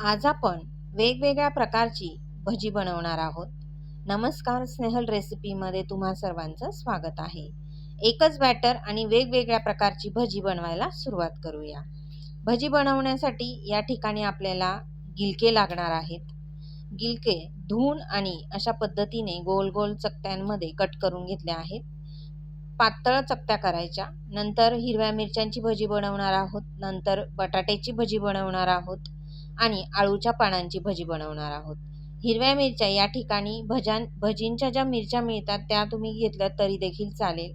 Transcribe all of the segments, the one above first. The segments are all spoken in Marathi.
आज आपण वेगवेगळ्या प्रकारची भजी बनवणार आहोत. नमस्कार स्नेहल रेसिपीमध्ये तुम्हा सर्वांचं स्वागत आहे. एकच बॅटर आणि वेगवेगळ्या प्रकारची भजी बनवायला सुरुवात करूया. भजी बनवण्यासाठी या ठिकाणी आपल्याला गिलके लागणार आहेत. गिलके धून आणि अशा पद्धतीने गोल गोल चकत्यांमध्ये कट करून घेतले आहेत. पातळ चकत्या करायच्या. नंतर हिरव्या मिरच्यांची भजी बनवणार आहोत. नंतर बटाट्याची भजी बनवणार आहोत. आणि आळूच्या पानांची भजी बनवणार आहोत. हिरव्या मिरच्या या ठिकाणी भजां भजींच्या ज्या मिरच्या मिळतात त्या तुम्ही घेतल्या तरी देखील चालेल.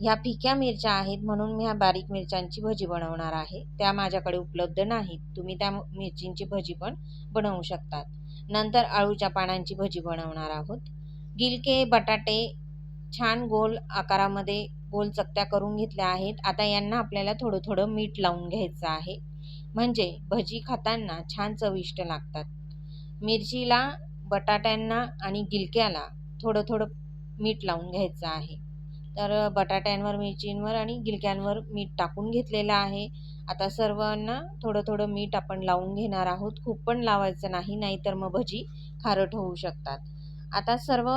ह्या फिक्या मिरच्या आहेत म्हणून मी ह्या बारीक मिरच्यांची भजी बनवणार आहे. त्या माझ्याकडे उपलब्ध नाहीत. तुम्ही त्या मिरचींची भजी पण बनवू शकतात. नंतर आळूच्या पानांची भजी बनवणार आहोत. गिलके बटाटे छान गोल आकारामध्ये गोल चकत्या करून घेतल्या आहेत. आता यांना आपल्याला थोडं थोडं मीठ लावून घ्यायचं आहे. म्हणजे भजी खाताना छान चविष्ट लागतात. मिरचीला बटाट्यांना आणि गिलक्याला थोडं थोडं मीठ लावून घ्यायचं आहे. तर बटाट्यांवर मिरचींवर आणि गिलक्यांवर मीठ टाकून घेतलेलं आहे. आता सर्वांना थोडं थोडं मीठ आपण लावून घेणार आहोत. खूप पण लावायचं नाही नाहीतर मग भजी खारट होऊ शकतात. आता सर्व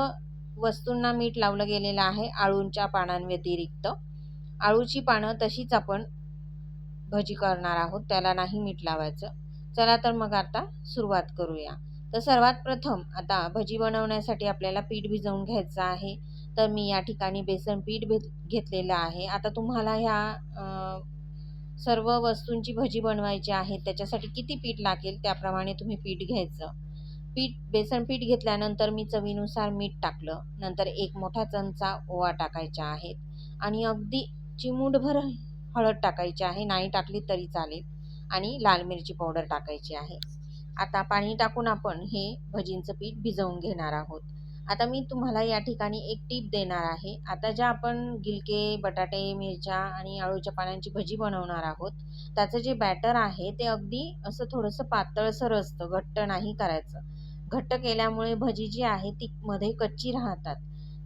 वस्तूंना मीठ लावलं गेलेलं आहे आळूंच्या पानांव्यतिरिक्त. आळूची पानं तशीच आपण भजी करणार आहोत त्याला नाही मीठ लावायचं. चला तर मग आता सुरुवात करूया. तर सर्वात प्रथम आता भजी बनवण्यासाठी आपल्याला पीठ भिजवून घ्यायचं आहे. तर मी या ठिकाणी बेसन पीठ भे घेतलेलं आहे. आता तुम्हाला ह्या सर्व वस्तूंची भजी बनवायची आहे त्याच्यासाठी किती पीठ लागेल त्याप्रमाणे तुम्ही पीठ घ्यायचं. पीठ बेसन पीठ घेतल्यानंतर मी चवीनुसार मीठ टाकलं. नंतर एक मोठा चमचा ओवा टाकायचा आहे. आणि अगदी चिमूटभर हळद टाकायची आहे नाही टाकली तरी चालेल. आणि लाल मिरची पावडर टाकायची आहे. आता पाणी टाकून आपण हे भजींचं पीठ भिजवून घेणार आहोत. आता मी तुम्हाला या ठिकाणी एक टीप देणार आहे. आता ज्या आपण गिलके बटाटे मिरच्या आणि आळूच्या पानांची भजी बनवणार आहोत त्याचं जे बॅटर आहे ते अगदी असं थोडंसं पातळसर असतं घट्ट नाही करायचं. घट्ट केल्यामुळे भजी जी आहे ती मध्ये कच्ची राहतात.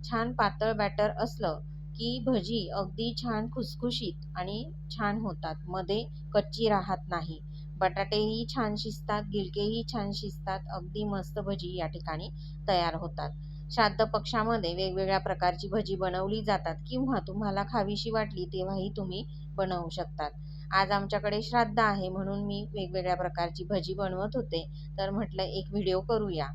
छान पातळ बॅटर असलं की भजी अगदी छान खुसखुशीत आणि छान होतात. मध्ये कच्ची राहत नाही. बटाटेही छान शिजतात गिलकेही छान शिजतात अगदी मस्त भजी या ठिकाणी तयार होतात. श्राद्ध पक्षामध्ये वेगवेगळ्या प्रकारची भजी बनवली जातात किंवा तुम्हाला खावीशी वाटली तेव्हाही तुम्ही बनवू शकतात. आज आमच्याकडे श्राद्ध आहे म्हणून मी वेगवेगळ्या प्रकारची भजी बनवत होते. तर म्हटलं एक व्हिडिओ करूया.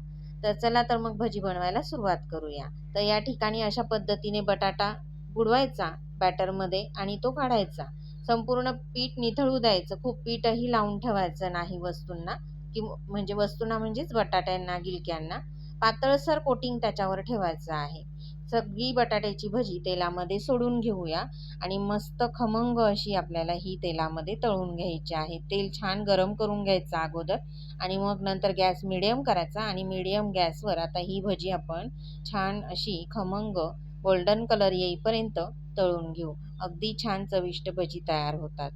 तर चला तर मग भजी बनवायला सुरुवात करूया. तर या ठिकाणी अशा पद्धतीने बटाटा बुडवायचा बॅटरमध्ये आणि तो काढायचा. संपूर्ण पीठ निथळू द्यायचं. खूप पीठही लावून ठेवायचं नाही वस्तूंना. कि म्हणजे वस्तूंना म्हणजेच बटाट्यांना गिलक्यांना. पातळसर कोटिंग त्याच्यावर ठेवायचं आहे. सगळी बटाट्याची भजी तेलामध्ये सोडून घेऊया. आणि मस्त खमंग अशी आपल्याला ही तेलामध्ये तळून घ्यायची आहे. तेल छान गरम करून घ्यायचं अगोदर. आणि मग नंतर गॅस मिडियम करायचा. आणि मिडियम गॅसवर आता ही भजी आपण छान अशी खमंग गोल्डन कलर येईपर्यंत तळून घेऊ. अगदी छान चविष्ट भजी तयार होतात.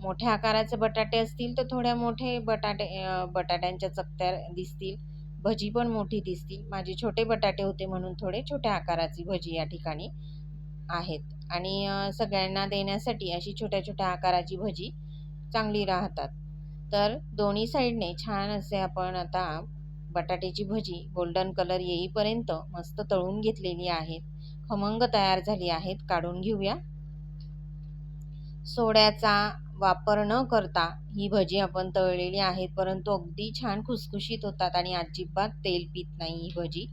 मोठ्या आकाराचे बटाटे असतील तर थोड्या मोठे बटाटे बटाट्यांच्या चकत्या दिसतील. भजी पण मोठी दिसतील. माझे छोटे बटाटे होते म्हणून थोडे छोट्या आकाराची भजी या ठिकाणी आहेत. आणि सगळ्यांना देण्यासाठी अशी छोट्या छोट्या आकाराची भजी चांगली राहतात. तर दोन्ही साईडने छान असे आपण आता बटाट्याची भजी गोल्डन कलर येईपर्यंत मस्त तळून घेतलेली आहेत. खमंग तयार झाली आहेत. काढून घेऊया. सोड्याचा वापर न करता ही भजी आपण तळलेली आहेत. परंतु अगदी छान खुसखुशीत होतात आणि अजिबात तेल पित नाही ही भजी.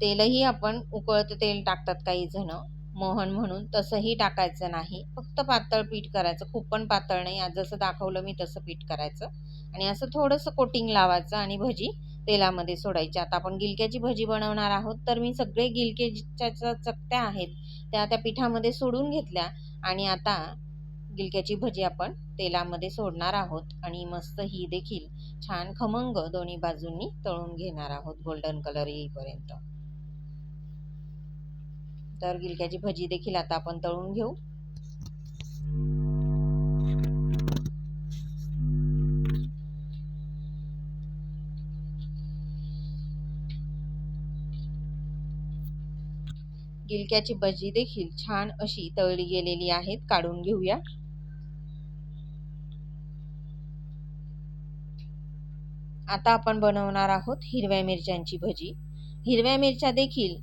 तेलही आपण उकळतं तेल टाकतात काही जण. मोहन म्हणून तसंही टाकायचं नाही. फक्त पातळ पीठ करायचं. खूप पण पातळ नाही. आज जसं दाखवलं मी तसं पीठ करायचं. आणि असं थोडंसं कोटिंग लावायचं आणि भजी तेलामध्ये सोडायची. आता आपण गिलक्याची भजी बनवणार आहोत तर मी सगळे गिलक्याच्या चकत्या आहेत त्या त्या पिठामध्ये सोडून घेतल्या आणि आता गिलक्याची भजी आपण तेलामध्ये सोडणार आहोत आणि मस्त ही देखील छान खमंग दोन्ही बाजूंनी तळून घेणार आहोत गोल्डन कलर येईपर्यंत. तर गिलक्याची भजी देखील आता आपण तळून घेऊ. गिलक्याची भजी देखील छान अशी तळली गेलेली आहेत. काढून घेऊया. आता आपण बनवणार आहोत हिरव्या मिरच्यांची भजी. हिरव्या मिरच्या देखील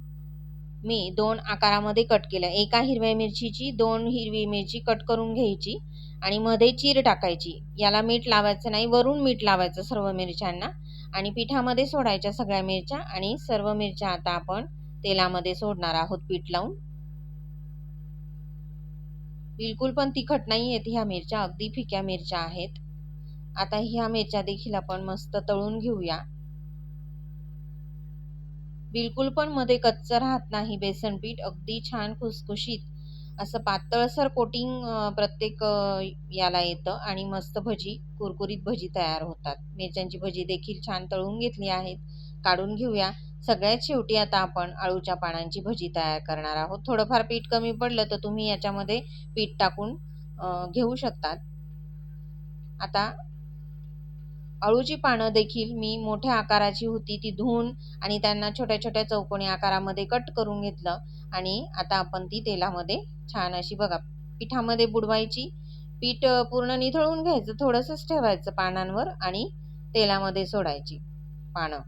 मी दोन आकारामध्ये कट केल्या. एका हिरव्या मिरचीची दोन हिरवी मिरची कट करून घ्यायची आणि मध्ये चीर टाकायची. याला मीठ लावायचं नाही वरून मीठ लावायचं सर्व मिरच्यांना. आणि पिठामध्ये सोडायच्या सगळ्या मिरच्या आणि सर्व मिरच्या आता आपण तेलामध्ये सोडणार आहोत पीठ लावून. बिलकुल पण तिखट नाही आहेत ह्या मिरच्या. अगदी फिक्या मिरच्या आहेत. आता ह्या मिरच्या देखील आपण मस्त तळून घेऊया. बिलकुल पण मध्ये कच्चं राहत नाही बेसन पीठ. अगदी छान खुसखुशीत. असं पातळसर कोटिंग प्रत्येक याला येतं आणि मस्त भजी कुरकुरीत भजी तयार होतात. मिरच्यांची भजी देखील छान तळून घेतली आहेत. काढून घेऊया. सगळ्यात शेवटी आता आपण आळूच्या पानांची भजी तयार करणार आहोत. थोडंफार पीठ कमी पडलं तर तुम्ही याच्यामध्ये पीठ टाकून घेऊ शकतात. आता अळूची पानं देखील मी मोठ्या आकाराची होती ती धुवून आणि त्यांना छोट्या छोट्या चौकोनी आकारामध्ये कट करून घेतलं आणि आता आपण ती तेलामध्ये छान अशी बघा पिठामध्ये बुडवायची. पीठ पूर्ण निथळून घ्यायचं थोडंसंच ठेवायचं पानांवर आणि तेलामध्ये सोडायची पानं.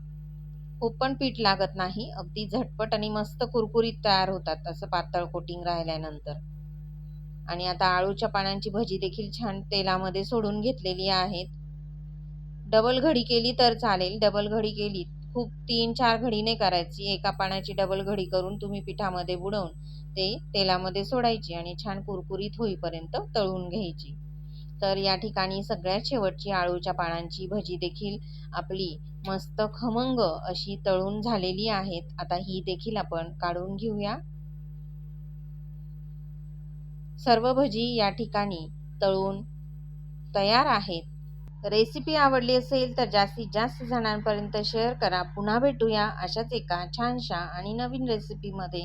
खूप पण पीठ लागत नाही. अगदी झटपट आणि मस्त कुरकुरीत तयार होतात असं पातळ कोटिंग राहिल्यानंतर. आणि आता आळूच्या पानांची भजी देखील छान तेलामध्ये सोडून घेतलेली आहेत. डबल घडी केली तर चालेल. डबल घडी केली खूप तीन चार घडी नाही करायची. एका पानाची डबल घडी करून तुम्ही पिठामध्ये बुडवून ते तेलामध्ये सोडायची आणि छान कुरकुरीत होईपर्यंत तळून घ्यायची. तर या ठिकाणी सगळ्यात शेवटची आळूच्या पानांची भजी देखील आपली मस्त खमंग अशी तळून झालेली आहेत. आता ही देखील आपण काढून घेऊया. सर्व भजी या ठिकाणी तळून तयार आहेत. रेसिपी आवडली असेल तर जास्तीत जास्त जणांपर्यंत शेअर करा. पुन्हा भेटूया अशाच एका छानशा आणि नवीन रेसिपीमध्ये